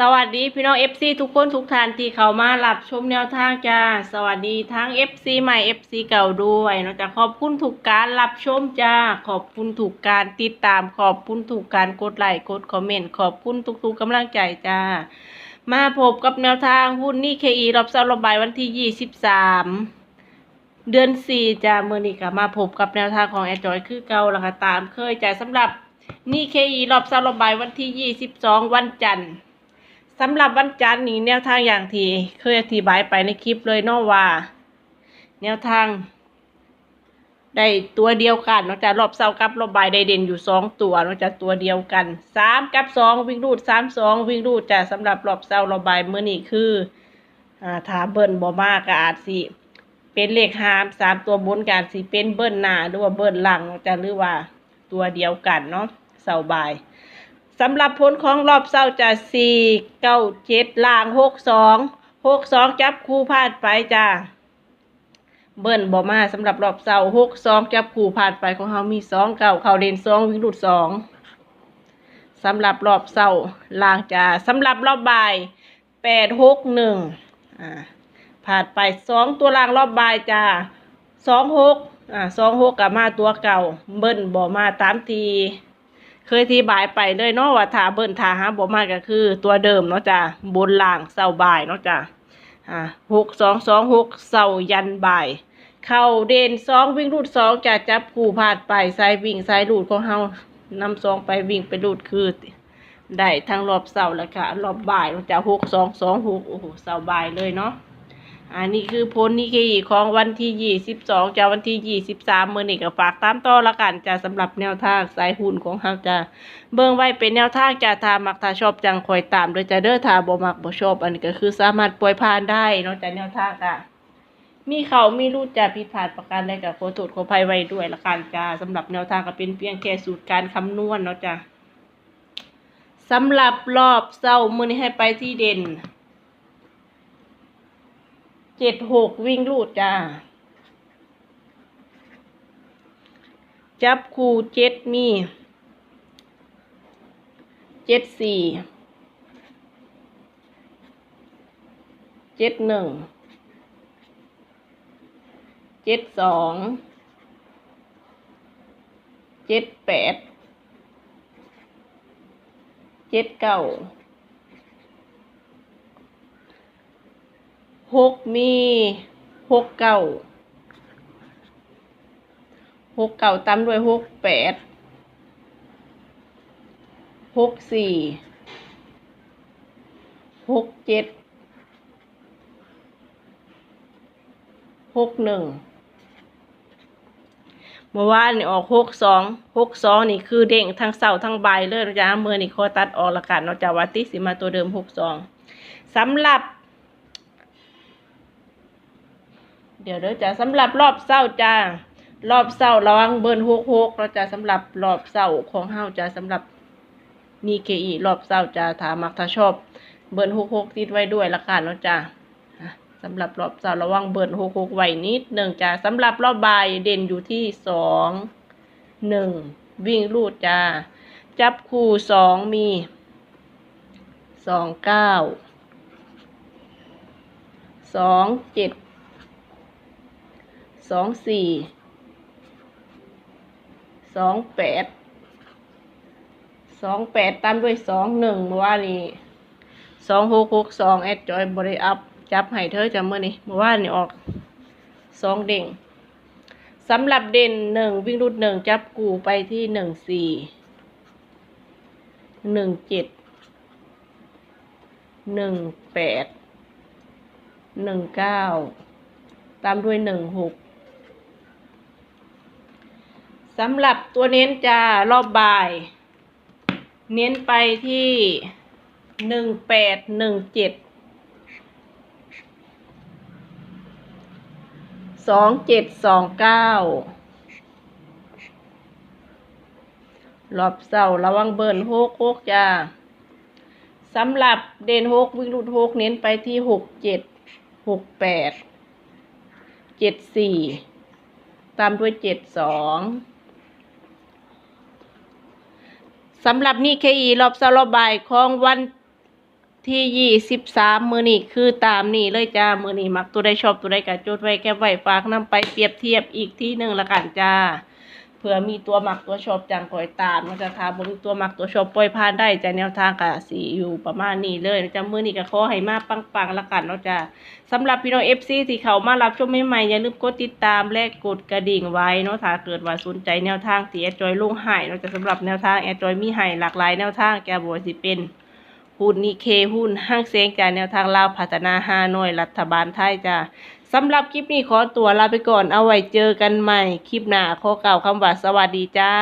สวัสดีพี่น้อง FC ทุกคนทุกท่านที่เข้ามารับชมแนวทางจ้า สวัสดีทั้ง FC ใหม่ FC เก่าด้วยนอกจากขอบคุณถูกการรับชมจ้า ขอบคุณถูกการติดตาม ขอบคุณถูกการกดไลค์กดคอมเมนต์ขอบคุณทุกๆกำลังใจจ้า มาพบกับแนวทางหุ้นนี่ KE รอบเสารบายวันที่ 23เดือน4จ้าเมื่อนี้ก็มาพบกับแนวทางของแอดจอยคือเก่าล้วค่ะตามเคยจ้าสำหรับนี่ KE รอบเสาร์ระบายวันที่22วันจันทร์ สำหรับวันจันทร์นี้แนวทางอย่างที่เคยอธิบายไปในคลิปเลยเนาะว่า แนวทางได้ตัวเดียวกันนอกจากรอบเสากับรอบบายได้เด่นอยู่สองตัวนอกจากตัวเดียวกันสามกับสองวิ่งรูดสามสองวิ่งรูดจะสำหรับรอบเสารอบบายเมื่อนี้คืออ่าถาเบิ้ลบ่มากอาจสิเป็นเลขหามสามตัวบนกอาจสิเป็นเบิ้ลหน้าหรือว่าเบิ้ลหลังจะหรือว่าตัวเดียวกันเนาะเสาบาย สำหรับผลของรอบเศร้าจะสี่เก้าเจ็ดล่างหกสองหกสองจับคู่พลาดไปจ้าเบิ้ลบอมาสำหรับรอบเศร้าหกสองจับคู่พลาดไปของเขามีสองเก้าเขาเด่นสองวิ่งหลุดสองสำหรับรอบเศร้าล่างจ้าสำหรับรอบบ่ายแปดหกหนึ่งอ่าผ่านไปสองตัวล่างรอบบ่ายจ้าสองหกอ่าสองหกกับมาตัวเก่า เบิ้ลบอมาตามที เคยที่บายไปเลยเนาะว่าถาเบิ่นถาหาบ่มากก็คือ ตัวเดิมเนาะจ้ะบนล่างเสาบ่ายเนาะจ้ะอ่าหกสองสองหกเสายันบ่าย เข้าเด่นสองวิ่งรูดสองจะจับคู่พาดไปสายวิ่งสายรูดของเฮานำสองไปวิ่งไปรูดคือได้ทั้งรอบเสาแล้วค่ะรอบบ่ายเนาะจ้ะหกสองสองหกโอ้โหเสาบ่ายเลยเนาะ อันนี้คือผลนิเคอีของวันที่ยี่สิบสองจากวันที่ยี่สิบสามมือนี่ก็ฝากตามต่อละกันจะสำหรับแนวทางสายหุ่นของเราจะเบิ่งไว้เป็นแนวทางจะทามักทาชอบจังคอยตามโดยจะเด้อทาบ่มักบ่ชอบอันนี้ก็คือสามารถปล่อยผ่านได้เนอกจากแนวทางอะมีเขามีรูดจะผิดพลาดประการใดกับโทษขออภัยไว้ด้วยละกันจ้าสำหรับแนวทางก็เป็นเพียงแค่สูตรการคำนวณเนาะจ้ะสำหรับรอบเศร้ามือนี้ให้ไปที่เด่น เจ็ดหกวิ่งลูดจ้า จับคู่เจ็ดมีเจ็ดสี่เจ็ดหนึ่งเจ็ดสองเจ็ดแปดเจ็ดเก้า หกมีหกเก้าหกเก้าตามด้วยหกแปดหกสี่หกเจ็ดหกหนึ่งเมื่อวานนี่ออกหกสองหกสองนี่คือเด้งทั้งเสาทั้งใบเลยนะจ๊ะเมื่อนี่คอตัดออกละกันเนาะจาวัติสิมาตัวเดิมหกสองสำหรับ เดี๋ยวเด้อจ้ะสำหรับรอบเศร้าจ้ารอบเศร้าระวังเบิร์นหกหกเราจะสำหรับรอบเศร้าของเฮาจะสำหรับนีเคอีรอบเศร้าจะถามักถ้าชอบ เบิร์นหกหกติดไว้ด้วยละกันเนาะจ้ะสำหรับรอบเศร้าระวังเบิร์นหกหกไว้นิดหนึ่งจ้ะสำหรับรอบบ่ายเด่นอยู่ที่สองหนึ่งวิ่งรูดจ้าจับคู่สองมีสองเก้าสองเจ็ด สองสี่สองแปดสองแปดตามด้วยสองหนึ่งเมื่อวานนี้สองหกหกสองแอดจอยบริอัพจับให้เธอจำเมื่อนี้เมื่อวานนี้ออกสองเด้งสำหรับเด่นหนึ่งวิ่งรุดหนึ่งจับกูไปที่หนึ่งสี่หนึ่งเจ็ดหนึ่งแปดหนึ่งเก้าตามด้วยหนึ่งหก สำหรับตัวเน้นจะรอบบ่าย เน้นไปที่หนึ่งแปดหนึ่งเจ็ดสองเจ็ดสองเก้ารอบเสาร์ระวังเบิร์นหกหกจ้าสำหรับเด่นหกวิ่งรูดหกเน้นไปที่หกเจ็ดหกแปดเจ็ดสี่ตามด้วยเจ็ดสอง สำหรับนี่เคอีรอบสาร์รอบบ่ายของวันที่ยี่สิบสามมือนี่คือตามนี่เลยจ้า มือนี่มักตัวได้ชอบตัวได้กะจดไว้แค่ไว้ฝากนํไปเปรียบเทียบอีกที่หนึ่งละกันจ้า ผื่อมีตัวหมักตัวชอบจังคอยตามนะจะทาบ่มีตัวหมักตัวชอบปล่อยผ่านได้จะแนวทางก็สีอยู่ประมาณนี้เลยนะจ้ามือนี่ก็ขอให้มาปังๆละกันเนาะจ้าสำหรับพี่น้อง FC ที่เขามารับชมใหม่ๆอย่าลืมกดติดตามและกดกระดิ่งไว้เนาะถ้าเกิดว่าสนใจแนวทางที่แอดจอยลงให้เนาะจะสำหรับแนวทางแอดจอยมีให้หลากหลายแนวทางแกบ่ว่าสิเป็น หุ้นนิเคหุ้นห้างเสียงจากแนวทางลาวพัฒนาฮานอยรัฐบาลไทยจ้าสำหรับคลิปนี้ขอตัวลาไปก่อนเอาไว้เจอกันใหม่ คลิปหน้าขอกล่าวคำว่าสวัสดีจ้า